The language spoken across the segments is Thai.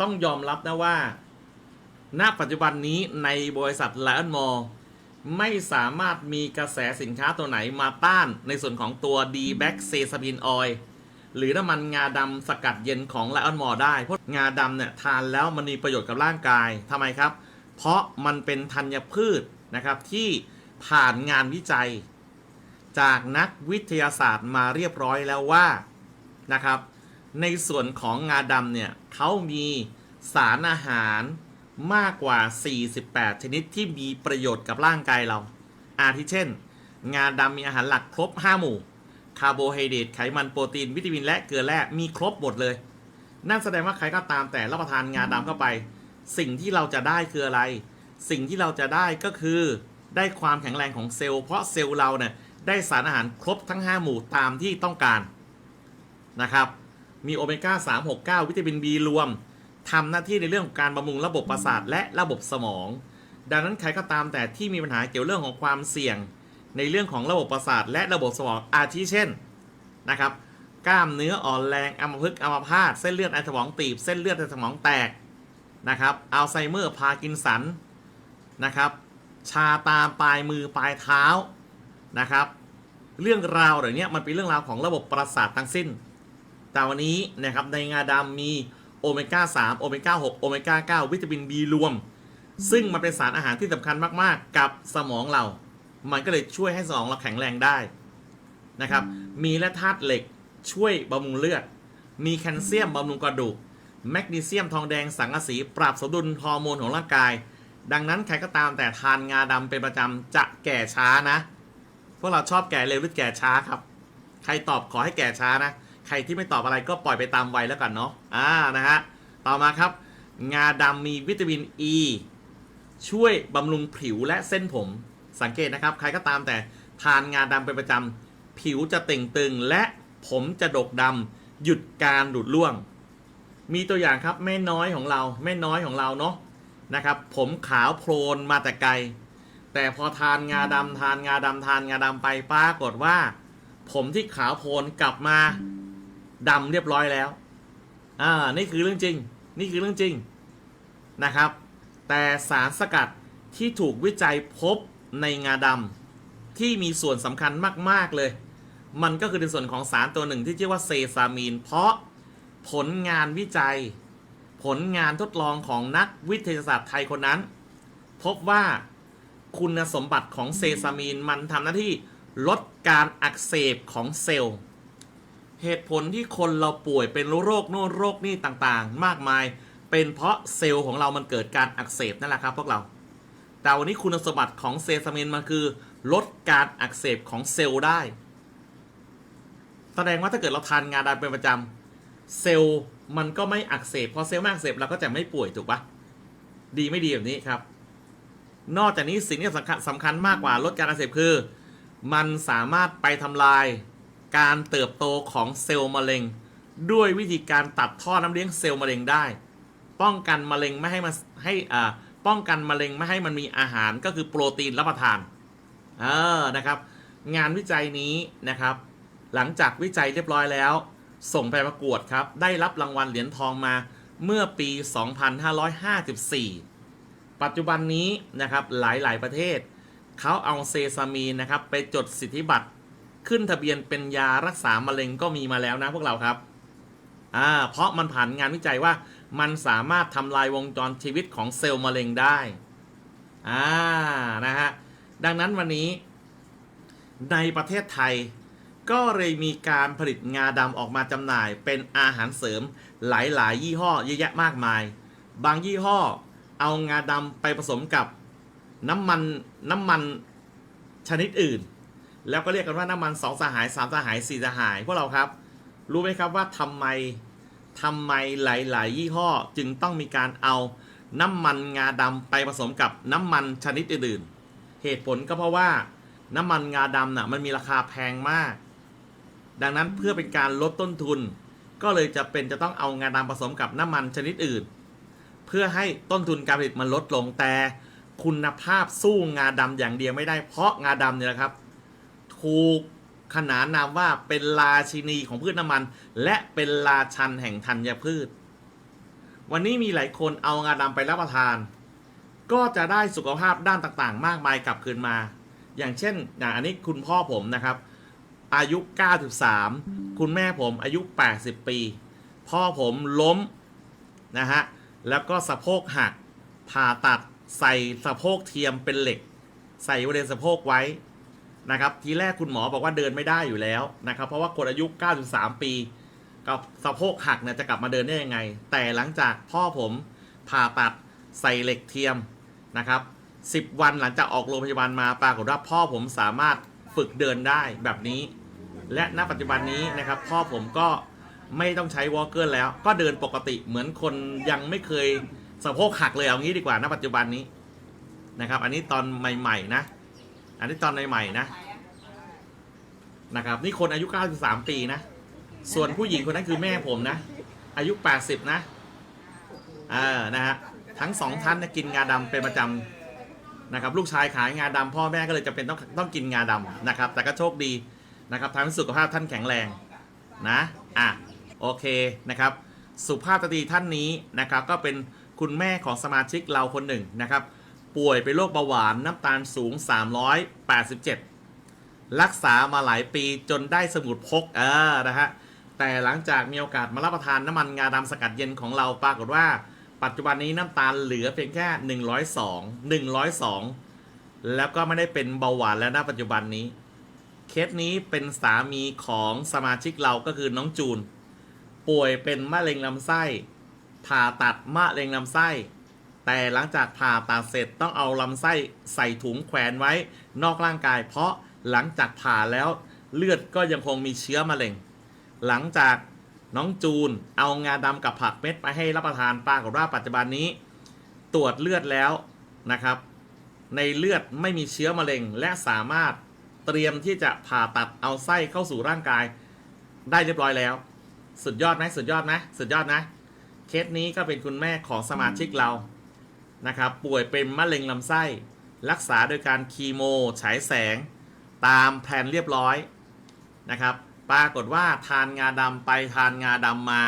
ต้องยอมรับนะว่า ณ ปัจจุบันนี้ในบริษัทไลออนมอลไม่สามารถมีกระแสสินค้าตัวไหนมาต้านในส่วนของตัว d b a c k s e s a m i n Oil หรือน้ำมันงาดำสกัดเย็นของไลออนมอลได้เพราะงาดำเนี่ยทานแล้วมันมีประโยชน์กับร่างกายทำไมครับ เพราะมันเป็นธัญพืชนะครับที่ผ่านงานวิจัย จากนักวิทยาศาสตร์มาเรียบร้อยแล้วว่านะครับ ในส่วนของงาดำเนี่ยเขามีสารอาหารมากกว่า 48 ชนิดที่มีประโยชน์กับร่างกายเรา อาทิเช่น งาดำมีอาหารหลักครบ 5 หมู่ คาร์โบไฮเดรตไขมันโปรตีน วิตามินและเกลือแร่มีครบหมดเลย นั่นแสดงว่าใครก็ตามแต่รับประทานงาดำเข้าไป สิ่งที่เราจะได้คืออะไร สิ่งที่เราจะได้ก็คือได้ความแข็งแรงของเซลล์ เพราะเซลล์เราเนี่ยได้สารอาหารครบทั้ง 5 หมู่ตามที่ต้องการนะครับ มีโอเมก้า 369 วิตามิน B รวมทำหน้าที่ในเรื่องของการบำรุงระบบประสาทและระบบสมอง ดังนั้นใครก็ตามแต่ที่มีปัญหาเกี่ยวเรื่องของความเสี่ยง ในเรื่องของระบบประสาทและระบบสมองอาทิเช่นนะครับกล้ามเนื้ออ่อนแรงอัมพฤกษ์อัมพาตเส้นเลือดในสมองตีบ เส้นเลือดในสมองแตกนะครับอัลไซเมอร์พาร์กินสันนะครับชาตามปลายมือปลายเท้านะครับ เรื่องราวเหล่านี้มันเป็นเรื่องราวของระบบประสาททั้งสิ้น แต่วันนี้นะครับในงาดำมีโอเมก้า3โอเมก้า6โอเมก้า9วิตามิน B รวม ซึ่งมันเป็นสารอาหารที่สำคัญมากๆ กับสมองเรา มันก็เลยช่วยให้สมองเราแข็งแรงได้นะครับ มีและธาตุเหล็กช่วยบำรุงเลือด มีแคลเซียมบำรุงกระดูก แมกนีเซียมทองแดงสังกะสี ปรับสมดุลฮอร์โมนของร่างกาย ดังนั้นใครก็ตามแต่ทานงาดำเป็นประจำจะแก่ช้านะ พวกเราชอบแก่เร็วหรือแก่ช้าครับ ใครตอบขอให้แก่ช้านะ ใครที่ไม่ตอบอะไรก็ปล่อยไปตามวัยแล้วกันเนาะอ่านะฮะต่อมาครับ งาดำมีวิตามินอ e, ีช่วยบำรุงผิวและเส้นผม สังเกตนะครับ ใครก็ตามแต่ทานงาดำเป็นประจำผิวจะเต่งตึงและผมจะดกดำหยุดการหลุดร่วง มีตัวอย่างครับแม่น้อยของเรา แม่น้อยของเราเนาะนะครับ ผมขาวโพลนมาแต่ไกล แต่พอทานงาดำทานงาดำทานงาดำไปปรากฏว่า ผมที่ขาวโพลนกลับมา ดำเรียบร้อยแล้ว อ่า นี่คือเรื่องจริง นี่คือเรื่องจริงนะครับ แต่สารสกัดที่ถูกวิจัยพบในงาดำที่มีส่วนสำคัญมาก ๆ เลย มันก็คือในส่วนของสารตัวหนึ่งที่ชื่อว่าเซซามีน เพราะผลงานวิจัย ผลงานทดลองของนักวิทยาศาสตร์ไทยคนนั้น พบว่าคุณสมบัติของเซซามีนมันทำหน้าที่ลดการอักเสบของเซลล์ เหตุผลที่คนเราป่วยเป็นโรคโน่นโรคนี่ต่างๆ มากมาย เป็นเพราะเซลล์ของเรามันเกิดการอักเสบนั่นแหละครับพวกเรา แต่วันนี้คุณสมบัติของเซซามินมันคือ ลดการอักเสบของเซลล์ได้ แสดงว่าถ้าเกิดเราทานงาดำเป็นประจำเซลล์มันก็ไม่อักเสบพอเซลล์ไม่อักเสบเราก็จะไม่ป่วยถูกปะดีไม่ดีแบบนี้ครับ นอกจากนี้สิ่งที่สำคัญสำคัญมากกว่าลดการอักเสบคือ มันสามารถไปทำลาย การเติบโตของเซลล์มะเร็ง ด้วยวิธีการตัดท่อน้ำเลี้ยงเซลล์มะเร็งได้ ป้องกันมะเร็งไม่ให้มันให้อ่าป้องกันมะเร็งไม่ให้มันมีอาหารก็คือโปรตีนรับประทานเออนะครับ งานวิจัยนี้นะครับ หลังจากวิจัยเรียบร้อยแล้ว ส่งไปประกวดครับ ได้รับรางวัลเหรียญทองมาเมื่อปี 2554 ปัจจุบันนี้นะครับหลายๆประเทศเขาเอาเซซามีนนะครับไปจดสิทธิบัตร ขึ้นทะเบียนเป็นยารักษามะเร็งก็มีมาแล้วนะพวกเราครับอ่าเพราะมันผ่านงานวิจัยว่ามันสามารถทำลายวงจรชีวิตของเซลล์มะเร็งได้อ่านะฮะดังนั้นวันนี้ ในประเทศไทยก็เลยมีการผลิตงาดำออกมาจำหน่ายเป็นอาหารเสริมหลายๆ ยี่ห้อเยอะแยะมากมาย บางยี่ห้อเอางาดำไปผสมกับน้ำมันน้ำมันชนิดอื่น แล้วก็เรียกกันว่าน้ำมันสองสหายสามสหายสี่สหายพวกเราครับ รู้ไหมครับว่าทำไมทำไมหลาย ๆ ยี่ห้อจึงต้องมีการเอาน้ำมันงาดำไปผสมกับน้ำมันชนิดอื่น ๆ เหตุผลก็เพราะว่าน้ำมันงาดำน่ะมันมีราคาแพงมาก ดังนั้นเพื่อเป็นการลดต้นทุน ก็เลยจะเป็นจะต้องเอางาดำผสมกับน้ำมันชนิดอื่น เพื่อให้ต้นทุนการผลิตมันลดลงแต่คุณภาพสู้งาดำอย่างเดียวไม่ได้เพราะงาดำเนี่ยแหละครับ ถูกขนานนามว่าเป็นราชินีของพืชน้ำมัน และเป็นราชันแห่งธัญพืช วันนี้มีหลายคนเอางาดำไปรับประทาน ก็จะได้สุขภาพด้านต่างๆ มากมายกลับคืนมา อย่างเช่นอย่างอันนี้คุณพ่อผมนะครับ อายุ 93 คุณแม่ผมอายุ 80 ปี พ่อผมล้มนะฮะแล้วก็สะโพกหักผ่าตัดใส่สะโพกเทียมเป็นเหล็ก ใส่บริเวณสะโพกไว้ นะครับทีแรกคุณหมอบอกว่าเดินไม่ได้อยู่แล้วนะครับ เพราะว่าคนอายุ 93 ปีกับสะโพกหักเนี่ยจะกลับมาเดินได้ยังไง แต่หลังจากพ่อผมผ่าตัดใส่เหล็กเทียมนะครับ10 วันหลังจากออกโรงพยาบาลมาปรากฏว่าพ่อผมสามารถฝึกเดินได้แบบนี้ และณปัจจุบันนี้นะครับ พ่อผมก็ไม่ต้องใช้วอลเกอร์แล้ว ก็เดินปกติเหมือนคนยังไม่เคยสะโพกหักเลยเอางี้ดีกว่าณปัจจุบันนี้นะครับ อันนี้ตอนใหม่ ๆ นะ อันนี้ตอนใหม่ๆนะนะครับ นี่คนอายุ 93 ปีนะ ส่วนผู้หญิงคนนั้นคือแม่ผมนะ อายุ 80 นะอ่านะฮะทั้งสองท่านเนี่ยกินงาดำเป็นประจำนะครับลูกชายขายงาดำพ่อแม่ก็เลยจำเป็นต้องต้องกินงาดำนะครับ แต่ก็โชคดีนะครับทำให้สุขภาพท่านแข็งแรงนะอะโอเคนะครับ สุภาพสตรีท่านนี้นะครับ ก็เป็นคุณแม่ของสมาชิกเราคนหนึ่งนะครับ ป่วยเป็นโรคเบาหวานน้ำตาลสูง 387 รักษามาหลายปีจนได้สมุดพกเออนะฮะ แต่หลังจากมีโอกาสมารับประทานน้ำมันงาดำสกัดเย็นของเราปรากฏว่า ปัจจุบันนี้น้ำตาลเหลือเพียงแค่ 102 102 แล้วก็ไม่ได้เป็นเบาหวานแล้วนะปัจจุบันนี้ เคสนี้เป็นสามีของสมาชิกเราก็คือน้องจูน ป่วยเป็นมะเร็งลำไส้ ผ่าตัดมะเร็งลำไส้ แต่หลังจากผ่าตัดเสร็จต้องเอาลำไส้ใส่ถุงแขวนไว้นอกร่างกาย เพราะหลังจากผ่าแล้วเลือดก็ยังคงมีเชื้อมะเร็ง หลังจากน้องจูนเอางาดำกับผักเม็ดไปให้รับประทานปรากฏว่าปัจจุบันนี้ ตรวจเลือดแล้วนะครับ ในเลือดไม่มีเชื้อมะเร็ง และสามารถเตรียมที่จะผ่าตัดเอาไส้เข้าสู่ร่างกาย ได้เรียบร้อยแล้ว สุดยอดไหมสุดยอดไหมสุดยอดนะ เคสนี้ก็เป็นคุณแม่ของสมาชิกเรา นะครับป่วยเป็นมะเร็งลำไส้ รักษาโดยการคีโมฉายแสง ตามแผนเรียบร้อยนะครับปรากฏว่าทานงาดำไปทานงาดำมา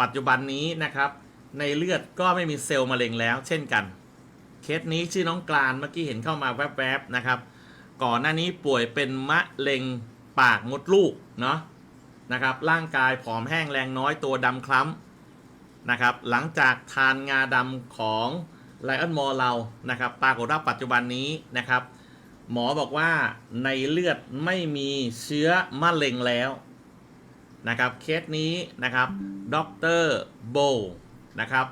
ปัจจุบันนี้นะครับในเลือดก็ไม่มีเซลล์มะเร็งแล้ว เช่นกัน เคสนี้ชื่อน้องกลานเมื่อกี้เห็นเข้ามาแวบๆนะครับ ก่อนหน้านี้ป่วยเป็นมะเร็งปากมดลูกเนาะนะครับร่างกายผอมแห้งแรงน้อยตัวดำคล้ำนะครับหลังจากทานงาดำของ ไลออนมอร์เรานะครับปรากฏว่าปัจจุบันนี้นะครับ หมอบอกว่าในเลือดไม่มีเชื้อมะเร็งแล้วนะครับเคสนี้นะครับดรโบนะครับ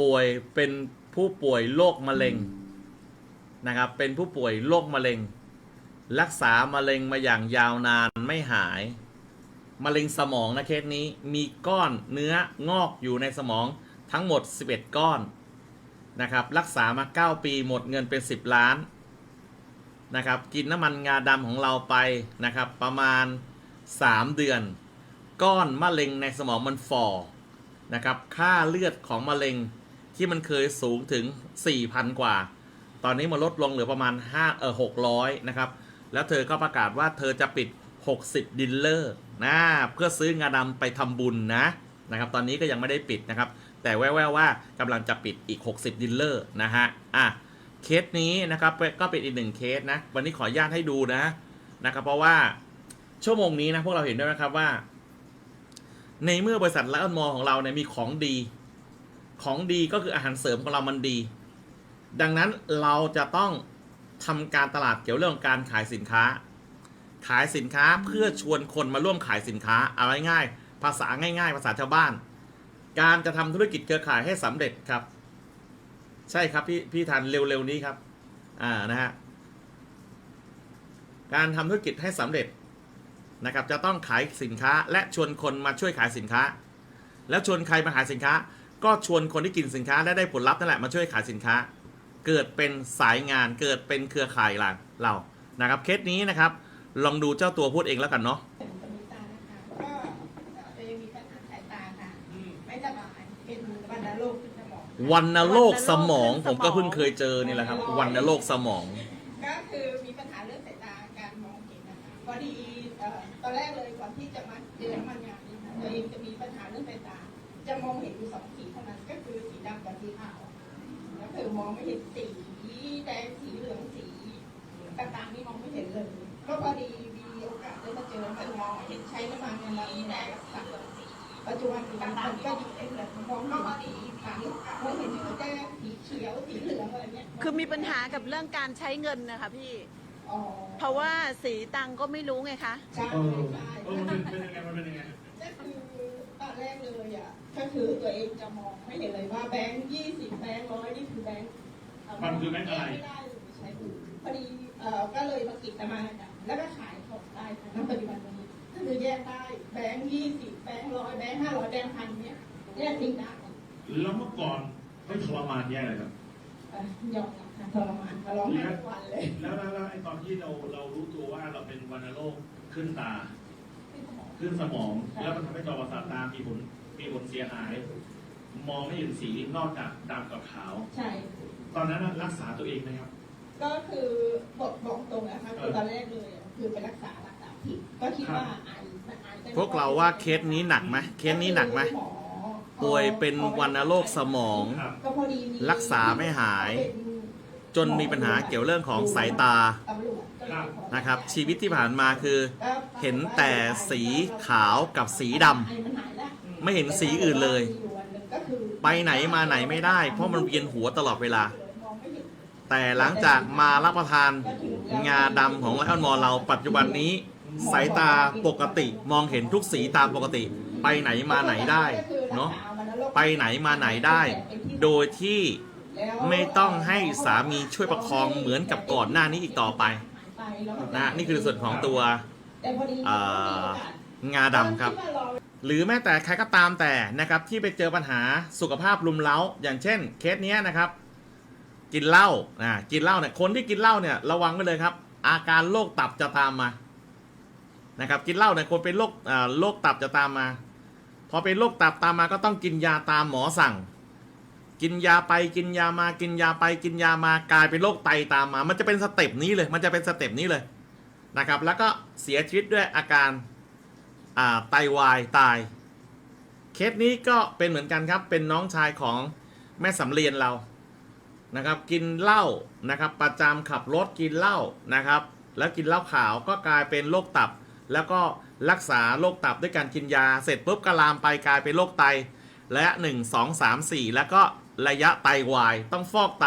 ป่วยเป็นผู้ป่วยโรคมะเร็งนะครับเป็นผู้ป่วยโรคมะเร็ง รักษามะเร็งมาอย่างยาวนานไม่หาย มะเร็งสมองนะเคสนี้มีก้อนเนื้องอกอยู่ในสมองทั้งหมด 11 ก้อน นะครับ รักษามา 9 ปีหมดเงินเป็น 10 ล้านนะครับกินน้ำมันงาดำของเราไปนะครับประมาณ 3 เดือน ก้อนมะเร็งในสมองมันฝ่อนะครับค่าเลือดของมะเร็งที่มันเคยสูงถึง 4,000 กว่า ตอนนี้มาลดลงเหลือประมาณ5เออ600นะครับแล้วเธอก็ประกาศว่าเธอจะปิด 60 ดิลเลอร์นะเพื่อซื้องาดำไปทำบุญนะนะครับตอนนี้ก็ยังไม่ได้ปิดนะครับ แต่แว่วๆว่ากำลังจะปิดอีก 60ดิลเลอร์นะฮะอะเคสนี้นะครับก็เป็นอีกหนึ่งเคสนะวันนี้ขออนุญาตให้ดูนะนะครับเพราะว่าชั่วโมงนี้นะพวกเราเห็นด้วยนะครับว่า ในเมื่อบริษัทไลออนมอของเราเนี่ยมีของดี ของดีก็คืออาหารเสริมของเรามันดี ดังนั้นเราจะต้องทำการตลาดเกี่ยวเรื่องของการขายสินค้า ขายสินค้าเพื่อชวนคนมาร่วมขายสินค้า เอาง่ายๆภาษาง่าย ๆ ภาษาชาวบ้าน การจะทำธุรกิจเครือข่ายให้สำเร็จครับ ใช่ครับพี่พี่ทันเร็วๆนี้ครับ อ่านะฮะการทำธุรกิจให้สำเร็จนะครับ จะต้องขายสินค้า และชวนคนมาช่วยขายสินค้า แล้วชวนใครมาขายสินค้า ก็ชวนคนที่กินสินค้าและได้ผลลัพธ์นั่นแหละมาช่วยขายสินค้า เกิดเป็นสายงานเกิดเป็นเครือข่ายหลังเรานะครับเคสนี้นะครับ ลองดูเจ้าตัวพูดเองแล้วกันเนาะ เป็นตมิตานะคะก็เอ่อจะมีปัญหาสายตาค่ะ ไม่สบายเป็นวัณโรค ขึ้นสมองวันนโรคสมอง ผมก็เพิ่งเคยเจอนี่แหละครับวันนโรคสมอง ก็คือมีปัญหาเรื่องสายตาการมองเห็นนะคะพอดีเอ่อตอนแรกเลยก่อนที่จะมาเจอน้ำมันงานนี้ค่ะตัวเองจะมีปัญหาเรื่องสายตา จะมองเห็นอยู่สองขีดเท่านั้นก็คือขีสีขาวแล้วคือมองไม่เห็นสีแดงสีเหลืองสีต่างๆนี่มองไม่เห็นเลย ก็พอดีมีโอกาสได้มาเจอกันมองเห็นใช้น้ำมันเงินแล้วแดงสัก ปัจจุบันมันก็ดีขึ้นเลยมองก็ดีค่ะมองเห็นสีแดงสีเขียวสีเหลืองอะไรเนี้ยคือมีปัญหากับเรื่องการใช้เงินนะคะพี่ อ๋อเพราะว่าสีตังค์ก็ไม่รู้ไงคะ ใช่เออใช่เออมันเป็นยังไงมันเป็นยังไงก็คือตอนแรกเลยอะก็คือตัวเองจะมองไม่เห็นเลยว่าแบงค์ยี่สิบแบงค์ร้อยนี่คือแบงค์เมันคือแบงค์อะไร ไม่ได้เลยใช้ดูพอดีเอ่อก็เลยมากิจมาจ้ะแล้วก็ขายของได้ค่ะณปัจจุบันนี้ก็ คือแยกได้แบงค์ยี่สิบแบงค์ร้อยแบงค์ห้าร้อยแบงค์พันเนี้ยแยกทิ้งได้แล้วเมื่อก่อนไม่ทรมานแย่เลยครับเอ่อยอมรับค่ะทรมานมาร้องไห้ทุกวันเลยแล้วแล้วแล้วไอ้ตอนที่เราเรารู้ตัวว่าเราเป็นวัณโรคขึ้นตา ขึ้นสมอง แล้วมันทำให้จอประสาทตามีผลมีผลเสียหาย มองไม่เห็นสีนอกจากดำกับขาว ใช่ ตอนนั้นน่ะรักษาตัวเองไหมครับ ก็คือบอกบอกตรงนะคะคือตอนแรกเลยอะคือไปรักษารักษา ผิดก็คิดว่าไอมันไอเป็นพวกเราว่าเคสนี้หนักไหมเคสนี้หนักไหมหอป่วยเป็นวัณโรคสมอง ครับ ก็พอดีมีรักษาไม่หาย จนมีปัญหาเกี่ยวเรื่องของสายตาตำรวจก็เลยขอนะครับ ชีวิตที่ผ่านมาคือก็เห็นแต่สีขาวกับสีดำไอมันหายแล้วไม่เห็นสีอื่นเลย มีวันหนึ่งก็คือไปไหนมาไหนไม่ได้ เพราะมันเวียนหัวตลอดเวลา มองไม่เห็น แต่หลังจากมารับประทานงาดำของไลออนมอลเราปัจจุบันนี้ สายตาปกติมองเห็นทุกสีตามปกติ ไปไหนมาไหนได้เนาะไปไหนมาไหนได้ โดยที่ไม่ต้องให้สามีช่วยประคองเหมือนกับก่อนหน้านี้อีกต่อไปนะนี่คือส่วนของตัวงาดำครับ หรือแม้แต่ใครก็ตามแต่นะครับที่ไปเจอปัญหาสุขภาพรุมเร้า อย่างเช่นเคสนี้นะครับ กินเหล้าอ่ากินเหล้าเนี่ยคนที่กินเหล้าเนี่ยระวังไว้เลยครับ อาการโรคตับจะตามมา นะครับกินเหล้าเนี่ยคนเป็นโรคโรคตับจะตามมา พอเป็นโรคตับตามมาก็ต้องกินยาตามหมอสั่ง กินยาไปกินยามากินยาไปกินยามากลายเป็นโรคไตตามมา มันจะเป็นสเต็ปนี้เลยมันจะเป็นสเต็ปนี้เลยนะครับแล้วก็เสียชีวิตด้วยอาการอ่าไตวายตาย เคสนี้ก็เป็นเหมือนกันครับเป็นน้องชายของแม่สำเรียนเรานะครับกินเหล้านะครับประจำขับรถกินเหล้านะครับ แล้วกินเหล้าขาวก็กลายเป็นโรคตับ แล้วก็รักษาโรคตับด้วยการกินยา เสร็จปุ๊บก็ลามไปกลายเป็นโรคไต และ 1 2 3 4 แล้วก็ระยะไตวาย ต้องฟอกไต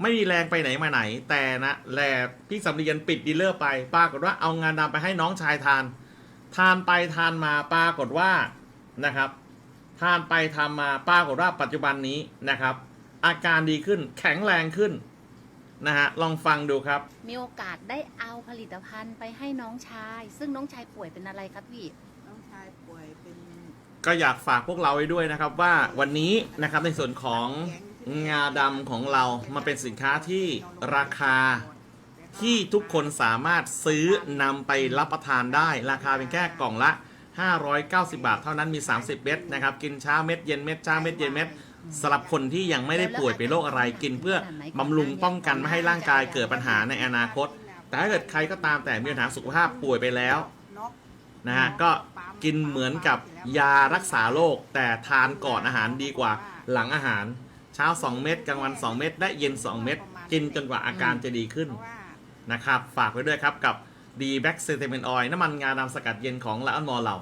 ไม่มีแรงไปไหนมาไหน แต่นะแลพี่สำเรียนปิดดีลเลอร์ไปปรากฏว่าเอางานดำไปให้น้องชายทาน ทานไปทานมาปรากฏว่านะครับ ทานไปทานมาปรากฏว่าปัจจุบันนี้นะครับ อาการดีขึ้นแข็งแรงขึ้น นะฮะลองฟังดูครับ มีโอกาสได้เอาผลิตภัณฑ์ไปให้น้องชาย ซึ่งน้องชายป่วยเป็นอะไรครับพี่ น้องชายป่วยเป็นก็อยากฝากพวกเราไว้ด้วยนะครับว่าวันนี้นะครับในส่วนของงาดำของเรามันเป็นสินค้าที่ราคาที่ทุกคนสามารถซื้อนำไปรับประทานได้ ราคาเป็นแค่กล่องละ 590 บาทเท่านั้นมี 30 เม็ดนะครับ กินเช้าเม็ดเย็นเม็ดเช้าเม็ดเย็นเม็ด สำหรับคนที่ยังไม่ได้ป่วยเป็นโรคอะไรกิน เพื่อบำรุงป้องกันไม่ให้ร่างกายเกิดปัญหาในอนาคต แต่ถ้าเกิดใครก็ตามแต่มีปัญหาสุขภาพป่วยไปแล้วนะฮะก็กินเหมือนกับยารักษาโรคแต่ทานก่อนอาหารดีกว่าหลังอาหาร เช้า 2 เม็ดกลางวัน 2 เม็ดและเย็น 2 เม็ดกินจนกว่าอาการจะดีขึ้นนะครับ ฝากไว้ด้วยครับกับ d b a c k s e t a m i n Oil น้ำมันงาดำสกัดเย็นของละอันมอเรา